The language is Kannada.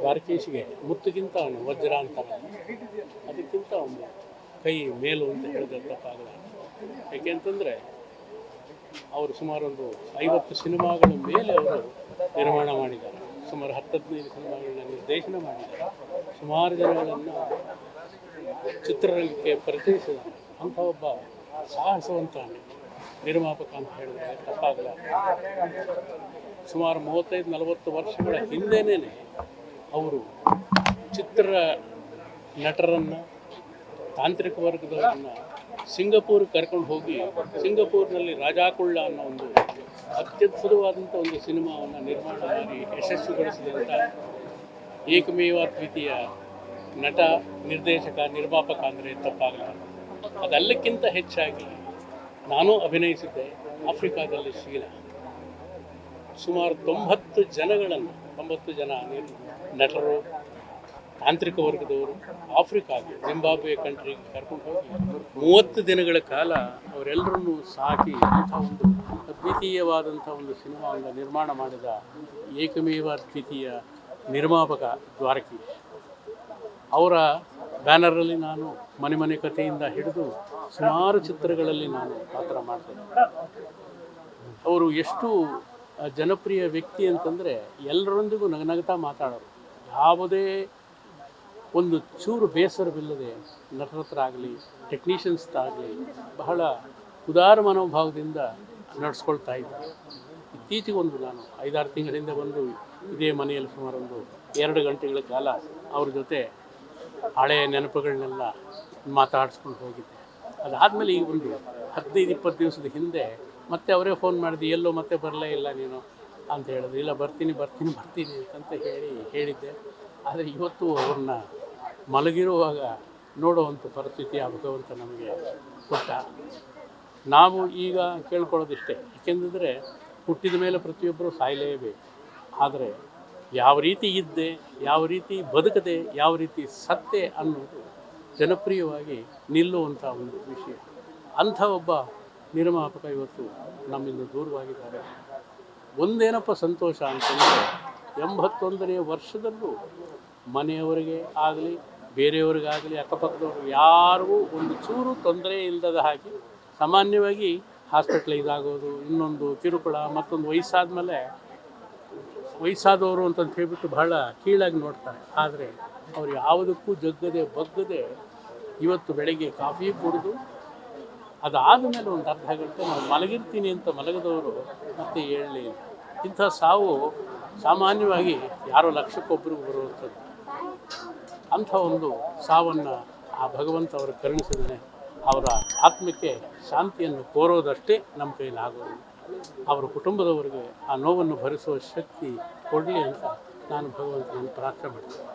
ದ್ವಾರಕೀಶಿಗೆ ಮುತ್ತುಗಿಂತ ಅವನು ವಜ್ರ ಅಂತ ಅದಕ್ಕಿಂತ ಅವನು ಕೈ ಮೇಲು ಅಂತ ಹೇಳಿದ್ರೆ ತಪ್ಪಾಗಲ್ಲ ಯಾಕೆಂತಂದರೆ ಅವರು ಸುಮಾರೊಂದು ಐವತ್ತು ಸಿನಿಮಾಗಳ ಮೇಲೆ ಅವರು ನಿರ್ಮಾಣ ಮಾಡಿದ್ದಾರೆ. ಸುಮಾರು ಹತ್ತು ಹದಿನೈದು ಸಿನಿಮಾಗಳನ್ನ ನಿರ್ದೇಶನ ಮಾಡಿದ್ದಾರೆ. ಸುಮಾರು ಜನಗಳನ್ನು ಚಿತ್ರರಂಗಕ್ಕೆ ಪರಿಚಯಿಸಿದ್ದಾರೆ. ಅಂಥ ಒಬ್ಬ ಸಾಹಸವಂತ ನಿರ್ಮಾಪಕ ಅಂತ ಹೇಳಿದ್ರೆ ತಪ್ಪಾಗಲ್ಲ. ಸುಮಾರು ಮೂವತ್ತೈದು ನಲವತ್ತು ವರ್ಷಗಳ ಹಿಂದೆನೇ ಅವರು ಚಿತ್ರ ನಟರನ್ನು ತಾಂತ್ರಿಕ ವರ್ಗದವರನ್ನು ಸಿಂಗಪೂರ್ ಕರ್ಕೊಂಡು ಹೋಗಿ ಸಿಂಗಪೂರ್ನಲ್ಲಿ ರಾಜಾಕುಳ್ಳ ಅನ್ನೋ ಒಂದು ಅತ್ಯದ್ಭುತವಾದಂಥ ಒಂದು ಸಿನಿಮಾವನ್ನು ನಿರ್ಮಾಣ ಮಾಡಿ ಯಶಸ್ವಿಗೊಳಿಸಿದಂಥ ಏಕಮೇವ ದ್ವಿತೀಯ ನಟ, ನಿರ್ದೇಶಕ, ನಿರ್ಮಾಪಕ ಅಂದರೆ ತಪ್ಪಾಗಲ್ಲ. ಅದೆಲ್ಲಕ್ಕಿಂತ ಹೆಚ್ಚಾಗಿ ನಾನು ಅಭಿನಯಿಸಿದ್ದೆ ಆಫ್ರಿಕಾದಲ್ಲಿ ಶೀಲ. ಸುಮಾರು ತೊಂಬತ್ತು ಜನಗಳನ್ನು ತೊಂಬತ್ತು ಜನ ನಟರು, ತಾಂತ್ರಿಕ ವರ್ಗದವರು, ಆಫ್ರಿಕಾಗೆ, ಜಿಂಬಾಬ್ವೆ ಕಂಟ್ರಿಗೆ ಕರ್ಕೊಂಡು ಹೋಗಿ ಮೂವತ್ತು ದಿನಗಳ ಕಾಲ ಅವರೆಲ್ಲರನ್ನೂ ಸಾಕಿ ಅಂಥ ಒಂದು ಅದ್ವಿತೀಯವಾದಂಥ ಒಂದು ಸಿನಿಮಾವನ್ನು ನಿರ್ಮಾಣ ಮಾಡಿದ ಏಕಮೇವ ಅದ್ವಿತೀಯ ನಿರ್ಮಾಪಕ ದ್ವಾರಕಿ ಅವರ ಬ್ಯಾನರಲ್ಲಿ ನಾನು ಮನೆ ಮನೆ ಕಥೆಯಿಂದ ಹಿಡಿದು ಸುಮಾರು ಚಿತ್ರಗಳಲ್ಲಿ ನಾನು ಪಾತ್ರ ಮಾಡ್ತೇನೆ ಅವರು ಎಷ್ಟು ಜನಪ್ರಿಯ ವ್ಯಕ್ತಿ ಅಂತಂದರೆ ಎಲ್ಲರೊಂದಿಗೂ ನಗನಗ್ತಾ ಮಾತಾಡೋರು. ಯಾವುದೇ ಒಂದು ಚೂರು ಬೇಸರವಿಲ್ಲದೆ ನಟರ ಹತ್ರ ಆಗಲಿ ಟೆಕ್ನಿಷಿಯನ್ಸ್ ಆಗಲಿ ಬಹಳ ಉದಾರ ಮನೋಭಾವದಿಂದ ನಡೆಸ್ಕೊಳ್ತಾ ಇದ್ದರು. ಇತ್ತೀಚೆಗೆ ಒಂದು ನಾನು ಐದಾರು ತಿಂಗಳಿಂದ ಬಂದು ಇದೇ ಮನೆಯಲ್ಲಿ ಸುಮಾರು ಒಂದು ಎರಡು ಗಂಟೆಗಳ ಕಾಲ ಅವ್ರ ಜೊತೆ ಹಳೆಯ ನೆನಪುಗಳನ್ನೆಲ್ಲ ಮಾತಾಡಿಸ್ಕೊಂಡು ಹೋಗಿದ್ದೆ. ಅದಾದಮೇಲೆ ಈ ಒಂದು ಹದಿನೈದು, ಇಪ್ಪತ್ತು ದಿವಸದ ಹಿಂದೆ ಮತ್ತೆ ಅವರೇ ಫೋನ್ ಮಾಡಿದ್ವಿ ಎಲ್ಲೋ ಮತ್ತೆ ಬರಲೇ ಇಲ್ಲ ನೀನು ಅಂತ ಹೇಳಿದ್ರು. ಇಲ್ಲ, ಬರ್ತೀನಿ ಬರ್ತೀನಿ ಬರ್ತೀನಿ ಅಂತ ಹೇಳಿ ಹೇಳಿದ್ದೆ. ಆದರೆ ಇವತ್ತು ಅವ್ರನ್ನ ಮಲಗಿರುವಾಗ ನೋಡುವಂಥ ಪರಿಸ್ಥಿತಿ ಆ ಭಗವಂತ ನಮಗೆ ಕೊಟ್ಟ ನಾವು ಈಗ ಕೇಳ್ಕೊಳ್ಳೋದಿಷ್ಟೇ. ಏಕೆಂದರೆ ಹುಟ್ಟಿದ ಮೇಲೆ ಪ್ರತಿಯೊಬ್ಬರೂ ಸಾಯಲೇಬೇಕು. ಆದರೆ ಯಾವ ರೀತಿ ಇದ್ದೆ, ಯಾವ ರೀತಿ ಬದುಕದೆ, ಯಾವ ರೀತಿ ಸತ್ತೆ ಅನ್ನೋದು ಜನಪ್ರಿಯವಾಗಿ ನಿಲ್ಲುವಂಥ ಒಂದು ವಿಷಯ. ಅಂಥ ಒಬ್ಬ ನಿರ್ಮಾಪಕ ಇವತ್ತು ನಮ್ಮಿಂದ ದೂರವಾಗಿದ್ದಾರೆ. ಒಂದೇನಪ್ಪ ಸಂತೋಷ ಅಂತಂದರೆ ಎಂಬತ್ತೊಂದನೇ ವರ್ಷದಲ್ಲೂ ಮನೆಯವರಿಗೆ ಆಗಲಿ, ಬೇರೆಯವರಿಗಾಗಲಿ ಅಕ್ಕಪಕ್ಕದವ್ರಿಗೆ ಯಾರಿಗೂ ಒಂದು ಚೂರು ತೊಂದರೆ ಇಲ್ಲದ ಹಾಗೆ ಸಾಮಾನ್ಯವಾಗಿ ಹಾಸ್ಪಿಟ್ಲ್ ಆಗೋದು ಇನ್ನೊಂದು ಕಿರುಕುಳ, ಮತ್ತೊಂದು ವಯಸ್ಸಾದ ವಯಸ್ಸಾದವರು ಅಂತಂತ ಹೇಳ್ಬಿಟ್ಟು ಬಹಳ ಕೀಳಾಗಿ ನೋಡ್ತಾರೆ. ಆದರೆ ಅವ್ರು ಯಾವುದಕ್ಕೂ ಜಗ್ಗದೆ ಬಗ್ಗದೆ ಇವತ್ತು ಬೆಳಗ್ಗೆ ಕಾಫಿ ಕುಡಿದು ಅದಾದ ಮೇಲೆ ಒಂದು ಅರ್ಧ ಗಂಟೆ ನಾವು ಮಲಗಿರ್ತೀನಿ ಅಂತ ಮಲಗಿದವರು ಮತ್ತೆ ಹೇಳಲಿ. ಇಂಥ ಸಾವು ಸಾಮಾನ್ಯವಾಗಿ ಯಾರೋ ಲಕ್ಷಕ್ಕೊಬ್ಬರಿಗೂ ಬರುವಂಥದ್ದು. ಅಂಥ ಒಂದು ಸಾವನ್ನು ಆ ಭಗವಂತ ಅವರು ಕರುಣಿಸಿದರೆ ಅವರ ಆತ್ಮಕ್ಕೆ ಶಾಂತಿಯನ್ನು ಕೋರೋದಷ್ಟೇ ನಮ್ಮ ಕೈಲಾಗೋದು ಅವರ ಕುಟುಂಬದವರಿಗೆ ಆ ನೋವನ್ನು ಭರಿಸುವ ಶಕ್ತಿ ಕೊಡಲಿ ಅಂತ ನಾನು ಭಗವಂತನನ್ನು ಪ್ರಾರ್ಥನೆ ಮಾಡ್ತೀನಿ.